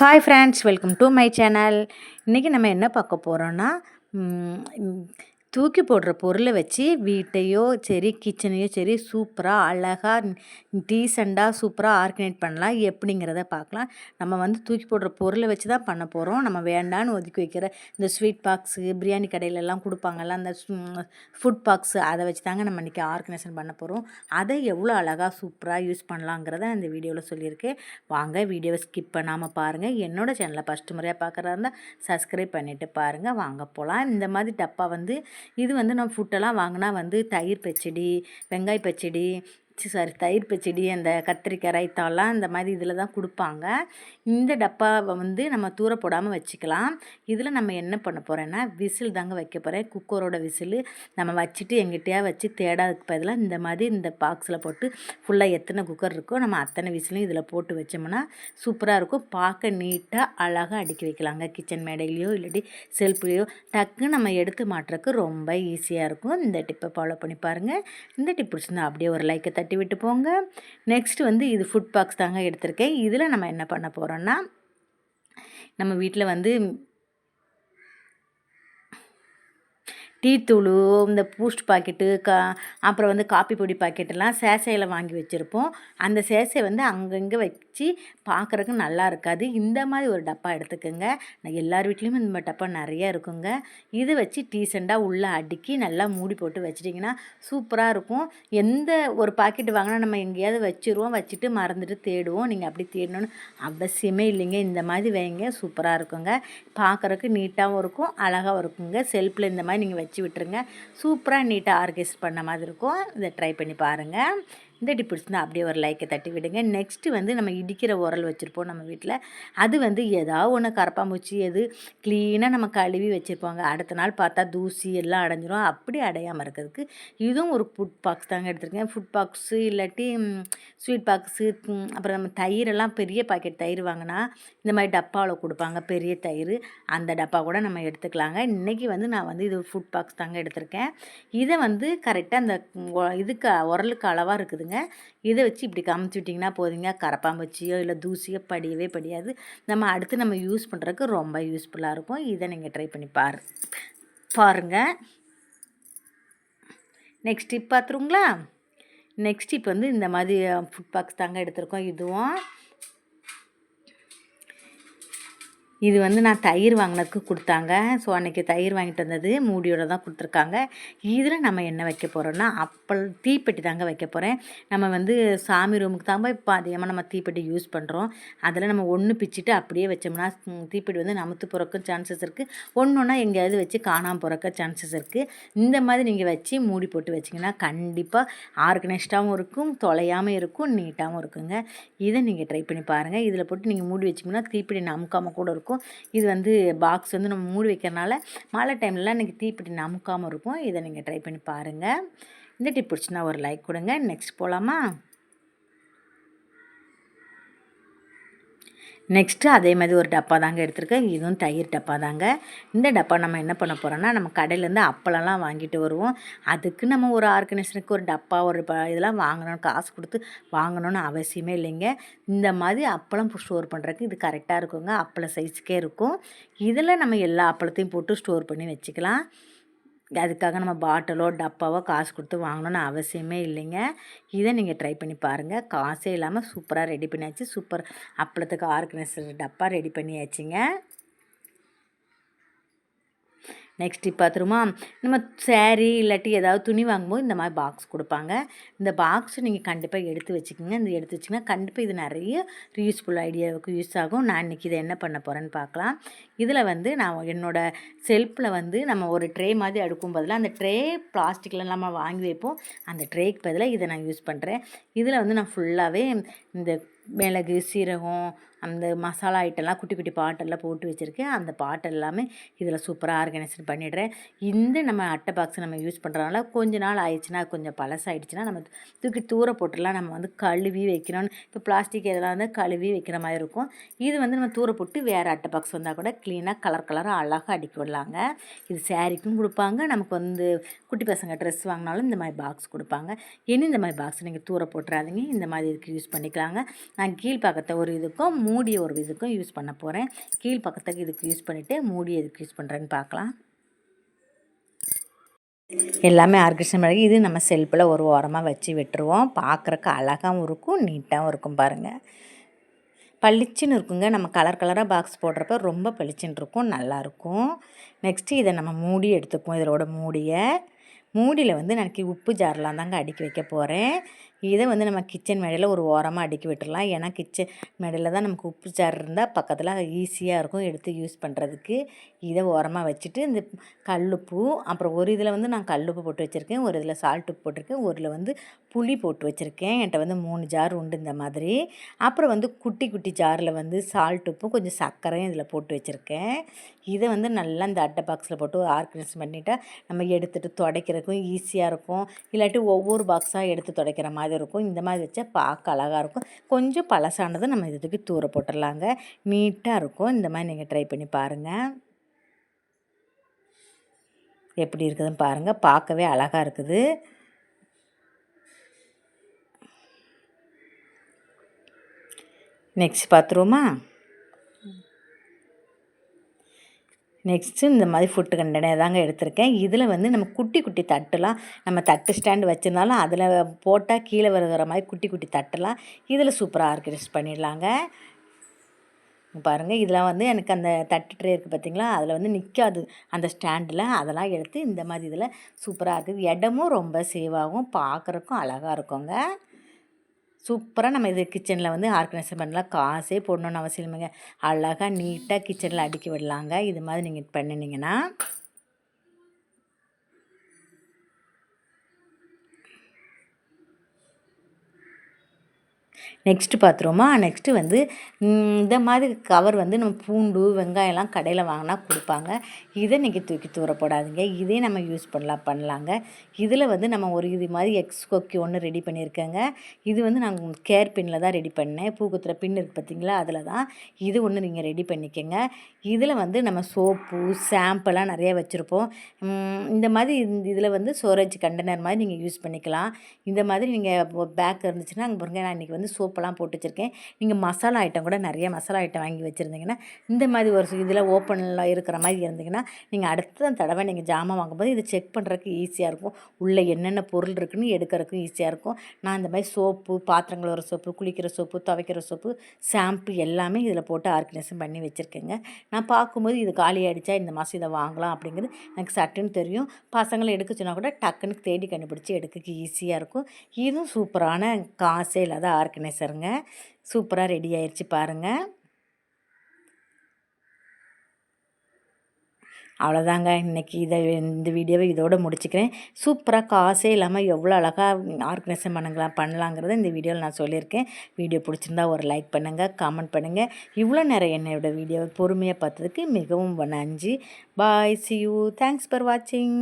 Hi friends welcome to my channel. இன்றைக்கி நம்ம என்ன பார்க்க போகிறோன்னா தூக்கி போடுற பொருளை வச்சு வீட்டையோ சரி கிச்சனையோ சரி சூப்பராக அழகாக டீசெண்டாக சூப்பராக ஆர்கனைட் பண்ணலாம். எப்படிங்கிறத பார்க்கலாம். நம்ம வந்து தூக்கி போடுற பொருளை வச்சு தான் பண்ண போகிறோம் நம்ம வேண்டான்னு ஒதுக்கி வைக்கிற இந்த ஸ்வீட் பாக்ஸு பிரியாணி கடையிலலாம் கொடுப்பாங்கல்ல அந்த ஃபுட் பாக்ஸு அதை வச்சு தாங்க நம்ம இன்றைக்கி ஆர்கனைசேஷன் பண்ண போகிறோம் அதை எவ்வளோ அழகாக சூப்பராக யூஸ் பண்ணலாங்கிறத இந்த வீடியோவில் சொல்லியிருக்கேன். வாங்க வீடியோவை ஸ்கிப் பண்ணாமல் பாருங்கள் என்னோட சேனலை ஃபஸ்ட்டு முறையாக பார்க்குறதா இருந்தால் சப்ஸ்கிரைப் பண்ணிவிட்டு பாருங்கள் வாங்க போகலாம் இந்த மாதிரி டப்பா வந்து இது வந்து நம்ம ஃபுட்டெல்லாம் வாங்கினா வந்து தயிர் பச்சடி வெங்காய பச்சடி சாரி தயிர் பச்சடி அந்த கத்திரிக்காய் ரைத்தாலாம் இந்த மாதிரி இதில் தான் கொடுப்பாங்க. இந்த டப்பாவை வந்து நம்ம தூர போடாமல் வச்சுக்கலாம். இதில் நம்ம என்ன பண்ண போகிறோன்னா விசில் தாங்க வைக்க போகிறேன் குக்கரோட விசில் நம்ம வச்சுட்டு எங்கிட்டயா வச்சு தேடாதுக்கு பதிலாக இந்த மாதிரி இந்த பாக்ஸில் போட்டு ஃபுல்லாக எத்தனை குக்கர் இருக்கோ நம்ம அத்தனை விசிலையும் இதில் போட்டு வச்சோம்னா சூப்பராக இருக்கும். பார்க்க நீட்டாக அழகாக அடுக்கி வைக்கலாங்க. கிச்சன் மேடையிலையோ இல்லாட்டி செல்ஃப்லேயோ டக்குன்னு நம்ம எடுத்து மாட்டுறதுக்கு ரொம்ப ஈஸியாக இருக்கும். இந்த டிப்பை ஃபாலோ பண்ணி பாருங்கள் இந்த டிப் பிடிச்சிருந்தா அப்படியே ஒரு லைக்கை தட்டி விட்டு போங்க. நெக்ஸ்ட் வந்து இது ஃபுட் பாக்ஸ் தாங்க எடுத்திருக்கேன். இதில் நம்ம என்ன பண்ண போகிறோன்னா நம்ம வீட்டில் வந்து டீ தூள் இந்த பூஸ்ட் பாக்கெட்டு கா அப்புறம் வந்து காப்பி பொடி பாக்கெட்டெல்லாம் சேசையில் வாங்கி வச்சுருப்போம். அந்த சேசை வந்து அங்கங்கே வச்சு பார்க்குறக்கு நல்லா இருக்காது. இந்த மாதிரி ஒரு டப்பா எடுத்துக்கோங்க. எல்லார் வீட்லேயும் இந்த மாதிரி டப்பா நிறைய இருக்குங்க. இது வச்சு டீசெண்டாக உள்ளே அடுக்கி நல்லா மூடி போட்டு வச்சிட்டிங்கன்னா சூப்பராக இருக்கும். எந்த ஒரு பாக்கெட் வாங்கினா நம்ம எங்கேயாவது வச்சுருவோம். வச்சுட்டு மறந்துட்டு தேடுவோம். நீங்கள் அப்படி தேடணும்னு அவசியமே இல்லைங்க. இந்த மாதிரி வைங்க. சூப்பராக இருக்குங்க. பார்க்குறக்கு நீட்டாகவும் இருக்கும். அழகாகவும் இருக்குங்க. செல்ஃபில் இந்த மாதிரி நீங்கள் வச்சு விட்டுருங்க. சூப்பராக நீட்டாக ஆர்கெஸ்ட் பண்ண மாதிரி இருக்கும். இதை ட்ரை பண்ணி பாருங்கள் இந்த டிப் பிடிச்சிருந்தா அப்படியே ஒரு லைக்கை தட்டி விடுங்க. நெக்ஸ்ட்டு வந்து நம்ம இடிக்கிற உரல் வச்சுருப்போம் நம்ம வீட்டில் அது வந்து ஏதாவது ஒன்று கரப்பாம்பூச்சி எது க்ளீனாக நம்ம கழுவி வச்சுருப்பாங்க. அடுத்த நாள் பார்த்தா தூசி எல்லாம் அடைஞ்சிரும். அப்படி அடையாமல் இருக்கிறதுக்கு இதுவும் ஒரு ஃபுட் பாக்ஸ் தாங்க எடுத்துருக்கேன். ஃபுட் பாக்ஸு இல்லாட்டி ஸ்வீட் பாக்ஸு அப்புறம் நம்ம தயிரெல்லாம் பெரிய பாக்கெட் தயிர் வாங்கினா இந்த மாதிரி டப்பாவில் கொடுப்பாங்க. பெரிய தயிர். அந்த டப்பா கூட நம்ம எடுத்துக்கலாங்க. இன்றைக்கி வந்து நான் வந்து இது ஃபுட் பாக்ஸ் தாங்க எடுத்திருக்கேன். இதை வந்து கரெக்டாக அந்த இதுக்கு உரலுக்கு அளவாக இருக்குதுங்க இதை வச்சு இப்படி காமிச்சு விட்டிங்கன்னா போதுங்க. கரப்பாம்பூச்சியோ இல்லை தூசியோ படியவே படியாது. நம்ம அடுத்து நம்ம யூஸ் பண்ணுறதுக்கு ரொம்ப யூஸ்ஃபுல்லாக இருக்கும். இதை நீங்கள் ட்ரை பண்ணி பாரு பாருங்கள் நெக்ஸ்ட் டிப் பார்த்துருங்களா நெக்ஸ்ட் இப்போ வந்து இந்த மாதிரி ஃபுட் பாக்ஸ் தாங்க எடுத்திருக்கோம். இதுவும் இது வந்து நான் தயிர் வாங்கினதுக்கு கொடுத்தாங்க. ஸோ அன்றைக்கி தயிர் வாங்கிட்டு வந்தது மூடியோட தான் கொடுத்துருக்காங்க. இதில் நம்ம என்ன வைக்க போகிறோன்னா அப்பள் தீப்பெட்டி தாங்க வைக்க போகிறேன் நம்ம வந்து சாமி ரூமுக்கு தாங்க இப்போ அதிகமாக நம்ம தீப்பெட்டி யூஸ் பண்ணுறோம் அதில் நம்ம ஒன்று பிச்சுட்டு அப்படியே வச்சோம்னா தீப்பெட்டி வந்து நமத்து பிறக்க சான்சஸ் இருக்குது ஒன்று ஒன்றா எங்கேயாவது வச்சு காணாமல் பிறக்க சான்சஸ் இருக்குது இந்த மாதிரி நீங்கள் வச்சு மூடி போட்டு வச்சிங்கன்னா கண்டிப்பாக ஆர்கனைஸ்டாகவும் இருக்கும் தொலையாமல் இருக்கும் நீட்டாகவும் இருக்குங்க. இதை நீங்கள் ட்ரை பண்ணி பாருங்கள் இதில் போட்டு நீங்கள் மூடி வச்சிங்கன்னா தீப்பெட்டி நமக்காமல் கூட இருக்கும். இருக்கும். இது வந்து பாக்ஸ் வந்து நம்ம மூடி வைக்கிறனால மழை டைம்லலாம் எனக்கு தீப்பெட்டி நமுக்காமல் இருக்கும். இதை நீங்கள் ட்ரை பண்ணி பாருங்கள் இந்த டிப் பிடிச்சினா ஒரு லைக் கொடுங்க. நெக்ஸ்ட் போகலாமா நெக்ஸ்ட்டு அதே மாதிரி ஒரு டப்பா தாங்க எடுத்திருக்கேன். இதுவும் தயிர் டப்பா தாங்க. இந்த டப்பா நம்ம என்ன பண்ண போகிறோம்னா நம்ம கடையிலேருந்து அப்பளம்லாம் வாங்கிட்டு வருவோம். அதுக்கு நம்ம ஒரு ஆர்கனைசேஷனுக்கு ஒரு டப்பா ஒரு ப இதெல்லாம் வாங்கணும் காசு கொடுத்து வாங்கணும்னு அவசியமே இல்லைங்க. இந்த மாதிரி அப்பளம் ஸ்டோர் பண்ணுறதுக்கு இது கரெக்டாக இருக்குங்க. அப்பளம் சைஸுக்கே இருக்கும். இதில் நம்ம எல்லா அப்பளத்தையும் போட்டு ஸ்டோர் பண்ணி வச்சுக்கலாம். அதுக்காக நம்ம பாட்டிலோ டப்பாவோ காசு கொடுத்து வாங்கணும்னு அவசியமே இல்லைங்க. இதை நீங்கள் ட்ரை பண்ணி பாருங்கள் காசே இல்லாமல் சூப்பராக ரெடி பண்ணியாச்சு. சூப்பர் அப்பளத்துக்கு ஆர்கனைசர் டப்பா ரெடி பண்ணியாச்சுங்க. நெக்ஸ்ட்டு பார்த்துருமா நம்ம சேரீ இல்லாட்டி ஏதாவது துணி வாங்கும்போது இந்த மாதிரி பாக்ஸ் கொடுப்பாங்க. இந்த பாக்ஸ் நீங்கள் கண்டிப்பாக எடுத்து வச்சுக்கோங்க. இந்த எடுத்து வச்சிங்கன்னா கண்டிப்பாக இது நிறைய ரீயூஸ்ஃபுல் ஐடியாவுக்கு யூஸ் ஆகும். நான் இன்றைக்கி இதை என்ன பண்ண போகிறேன்னு பார்க்கலாம். இதில் வந்து நான் என்னோடய செல்ஃபில் வந்து நம்ம ஒரு ட்ரே மாதிரி அடுக்கும் பதிலாக அந்த ட்ரே பிளாஸ்டிக்கில் நம்ம வாங்கி வைப்போம். அந்த ட்ரேக்கு பதிலாக இதை நான் யூஸ் பண்ணுறேன் இதில் வந்து நான் ஃபுல்லாகவே இந்த மிளகு சீரகம் அந்த மசாலா ஐட்டம்லாம் குட்டி குட்டி பாட்டெல்லாம் போட்டு வச்சுருக்கேன். அந்த பாட்டு எல்லாமே இதில் சூப்பராக ஆர்கனைசர் பண்ணிடுறேன். இந்த நம்ம அட்டை பாக்ஸ் நம்ம யூஸ் பண்ணுறதுனால கொஞ்ச நாள் ஆயிடுச்சுன்னா கொஞ்சம் பழசாயிடுச்சுன்னா நம்ம தூக்கி தூர போட்டுலாம் நம்ம வந்து கழுவி வைக்கணும்னு இப்போ பிளாஸ்டிக் இதெல்லாம் வந்து கழுவி வைக்கிற மாதிரி இருக்கும். இது வந்து நம்ம தூர போட்டு வேறு அட்டை பாக்ஸ் வந்தால் கூட க்ளீனாக கலர் கலராக அழகாக அடிக்க விடலாங்க. இது சேரீக்கும் கொடுப்பாங்க. நமக்கு வந்து குட்டி பசங்க ட்ரெஸ் வாங்கினாலும் இந்த மாதிரி பாக்ஸ் கொடுப்பாங்க. இனி இந்த மாதிரி பாக்ஸ் நீங்கள் தூர போட்டுறாதீங்க. இந்த மாதிரி இதுக்கு யூஸ் பண்ணிக்கலாங்க. நான் கீழ்ப்பக்கத்தை ஒரு இதுக்கும் மூடிய ஒரு இதுக்கும் யூஸ் பண்ண போகிறேன் கீழ்ப்பக்கத்துக்கு இதுக்கு யூஸ் பண்ணிவிட்டு மூடி எதுக்கு யூஸ் பண்ணுறேன்னு பார்க்கலாம். எல்லாமே ஆர்கனைசேஷன் மிளகு இது நம்ம செல்ஃபில் ஒரு ஓரமாக வச்சு விட்டுருவோம். பார்க்குறக்கு அழகாகவும் இருக்கும் நீட்டாகவும் இருக்கும் பாருங்கள் பளிச்சுன்னு இருக்குங்க. நம்ம கலர் கலராக பாக்ஸ் போடுறப்ப ரொம்ப பளிச்சுன்னு இருக்கும் நல்லாயிருக்கும் நெக்ஸ்ட்டு இதை நம்ம மூடி எடுத்துக்குவோம் இதோட மூடியை. மூடியில் வந்து எனக்கு உப்பு ஜார்லாம் தாங்க அடுக்கி வைக்க போகிறேன் இதை வந்து நம்ம கிச்சன் மேடையில் ஒரு ஓரமாக அடுக்கி விட்டுடலாம் ஏன்னா கிச்சன் மேடையில் தான் நமக்கு உப்பு சாறு இருந்தால் பக்கத்தில் ஈஸியாக இருக்கும் எடுத்து யூஸ் பண்ணுறதுக்கு இதை ஓரமாக வச்சுட்டு இந்த கல்லுப்பு அப்புறம் ஒரு இதில் வந்து நான் கல்லுப்பு போட்டு வச்சுருக்கேன். ஒரு இதில் சால்ட் உப்பு போட்டிருக்கேன். ஒரு இதில் வந்து புளி போட்டு வச்சுருக்கேன். என்கிட்ட வந்து மூணு ஜார் உண்டு இந்த மாதிரி. அப்புறம் வந்து குட்டி குட்டி ஜாரில் வந்து சால்ட் உப்பும் கொஞ்சம் சர்க்கரையும் இதில் போட்டு வச்சுருக்கேன். இதை வந்து நல்லா இந்த அட்டை பாக்ஸில் போட்டு ஆர்கனைஸ் பண்ணிவிட்டா நம்ம எடுத்துகிட்டு துடைக்கிறதுக்கும் ஈஸியாக இருக்கும். இல்லாட்டி ஒவ்வொரு பாக்ஸாக எடுத்து துடைக்கிற மாதிரி இருக்கும். இந்த மாதிரி வச்சா பார்க்க அழகாக இருக்கும். கொஞ்சம் பழசானது நம்ம இதுக்கு தூர போட்டுடலாங்க. நீட்டாக இருக்கும். இந்த மாதிரி நீங்கள் ட்ரை பண்ணி பாருங்கள் எப்படி இருக்குதுன்னு பாருங்கள் பார்க்கவே அழகாக இருக்குது. நெக்ஸ்ட் பார்த்துருவோமா நெக்ஸ்ட்டு இந்த மாதிரி ஃபுட்டு கண்டெய்னர் தாங்க எடுத்திருக்கேன். இதில் வந்து நம்ம குட்டி குட்டி தட்டுலாம் நம்ம தட்டு ஸ்டாண்டு வச்சுருந்தாலும் அதில் போட்டால் கீழே வருகிற மாதிரி குட்டி குட்டி தட்டுலாம் இதில் சூப்பராக ஆர்கனைஸ் பண்ணிடலாங்க. பாருங்கள் இதெல்லாம் வந்து எனக்கு அந்த தட்டு ட்ரே இருக்குது பார்த்திங்களா அதில் வந்து நிற்காது அந்த ஸ்டாண்டில் அதெல்லாம் எடுத்து இந்த மாதிரி இதில் சூப்பராக இருக்குது இடமும் ரொம்ப சேவாகும் பார்க்குறக்கும் அழகாக இருக்குங்க. சூப்பராக நம்ம இது கிச்சனில் வந்து ஆர்கனைசர் பண்ணலாம். காசே போடணுன்னு அவசியம் இல்லைங்க. அழகாக நீட்டாக கிச்சனில் அடுக்கி விடலாங்க. இது மாதிரி நீங்கள் பண்ணினீங்கன்னா நெக்ஸ்ட்டு பார்த்துருவோமா நெக்ஸ்ட்டு வந்து இந்த மாதிரி கவர் வந்து நம்ம பூண்டு வெங்காயம்லாம் கடையில் வாங்கினா கொடுப்பாங்க. இதை நீங்கள் தூக்கி தூர போடாதீங்க. இதே நம்ம யூஸ் பண்ணலாம் பண்ணலாங்க. இதில் வந்து நம்ம ஒரு இது மாதிரி எக்ஸ் கொக்கி ஒன்று ரெடி பண்ணியிருக்கேங்க. இது வந்து நாங்கள் கேர் பின்னில் தான் ரெடி பண்ணேன். பூக்குத்துற பின் இருக்குது பார்த்தீங்களா அதில் தான் இது ஒன்று நீங்கள் ரெடி பண்ணிக்கோங்க. இதில் வந்து நம்ம சோப்பு ஷாம்பெல்லாம் நிறைய வச்சுருப்போம். இந்த மாதிரி இதில் வந்து ஸ்டோரேஜ் கண்டெய்னர் மாதிரி நீங்கள் யூஸ் பண்ணிக்கலாம். இந்த மாதிரி நீங்கள் பேக் இருந்துச்சுன்னா அங்கே பாருங்க நான் இன்றைக்கி வந்து சோப் சோப்பெல்லாம் போட்டு வச்சுருக்கேன். நீங்கள் மசாலா ஐட்டம் கூட நிறைய மசாலா ஐட்டம் வாங்கி வச்சுருந்தீங்கன்னா இந்த மாதிரி ஒரு இதில் ஓப்பனில் இருக்கிற மாதிரி இருந்தீங்கன்னா நீங்கள் அடுத்த தடவை நீங்கள் ஜாமான் வாங்கும்போது இதை செக் பண்ணுறதுக்கு ஈஸியாக இருக்கும். உள்ளே என்னென்ன பொருள் இருக்குன்னு எடுக்கிறதுக்கும் ஈஸியாக இருக்கும். நான் இந்த மாதிரி சோப்பு பாத்திரங்கள் வர சோப்பு குளிக்கிற சோப்பு துவைக்கிற சோப்பு ஷாம்பு எல்லாமே இதில் போட்டு ஆர்கனைசேஷன் பண்ணி வச்சுருக்கேங்க. நான் பார்க்கும்போது இது காலி ஆகிடுச்சா இந்த மாதம் இதை வாங்கலாம் அப்படிங்கிறது எனக்கு சட்டுன்னு தெரியும். பசங்களை எடுக்க சொன்னால் கூட டக்குன்னு தேடி கண்டுபிடிச்சி எடுக்க ஈஸியாக இருக்கும். இதுவும் சூப்பரான காசே இல்லாத ஆர்கனைஸ் பாருங்க சூப்பராக ரெடி ஆயிடுச்சு பாருங்கள் அவ்வளோதாங்க இன்றைக்கி இதை இந்த வீடியோவை இதோடு முடிச்சுக்கிறேன். சூப்பராக காசே இல்லாமல் எவ்வளோ அழகாக ஆர்கனைசேஷன் பண்ணுங்களா பண்ணலாங்கிறத இந்த வீடியோவில் நான் சொல்லியிருக்கேன். வீடியோ பிடிச்சிருந்தா ஒரு லைக் பண்ணுங்கள் கமெண்ட் பண்ணுங்கள் இவ்வளோ நேரம் என்னோடய வீடியோவை பொறுமையாக பார்த்ததுக்கு மிகவும் நன்றி. Bye see you thanks for வாட்சிங்